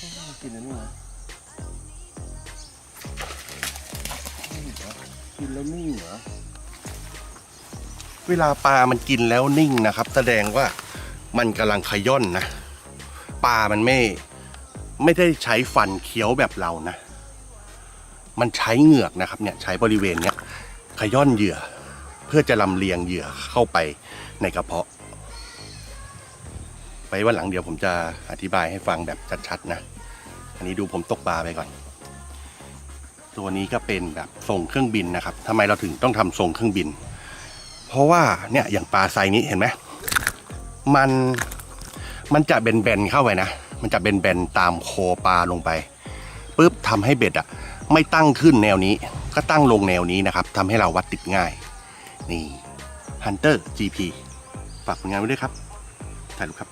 กินอันนี้เหรอนิ่เหรอกินแล้วนิ่งเหรอ เวลาปลามันกินแล้วนิ่งนะครับ แสดงว่ามันกำลังขย่อนนะ ปลามันไม่ ไม่ได้ใช้ฟันเคี้ยวแบบเรานะ มันใช้เหงือกนะครับ เนี่ยใช้บริเวณเนี้ยขย่อนเหยื่อ เพื่อจะลำเลียงเหยื่อเข้าไปในกระเพาะ ไปวันหลังเดี๋ยวผมจะอธิบายให้ฟังแบบชัดๆนะ อันนี้ดูผมตกปลาไปก่อน ตัวนี้ก็เป็นแบบทรงเครื่องบินนะครับทำไมเราถึงต้องทำทรงเครื่องบิน เพราะว่าเนี่ยอย่างปลาไซนี้เห็นไหมมันมันจะเบนๆเข้าไปนะ มันจะเบนๆตามโคปลาลงไปปุ๊บทำให้เบ็ดอะ ไม่ตั้งขึ้นแนวนี้ ก็ตั้งลงแนวนี้นะครับทำให้เราวัดติดง่าย นี่ Hunter GP ฝากผลงานไว้ด้วยครับถ่ายรูปครับ